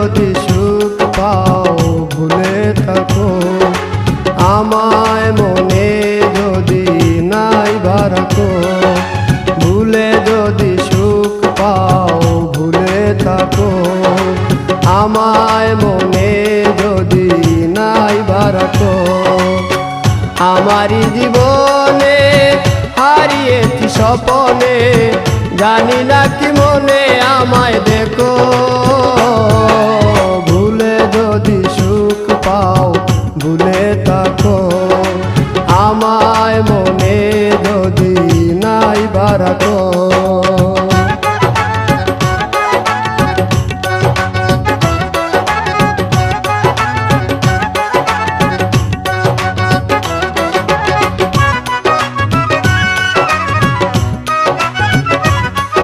যদি সুখ পাও, ভুলে থাকো। আমায় মনে যদি নাই বারাকো ভুলে যদি সুখ পাও, ভুলে থাকো। আমায় মনে যদি নাই বারাকো আমারি জীবনে হারিয়েছি সপনে জানি না কি মনে আমায় থাকো। আমায় মনে যদি নাই বারাক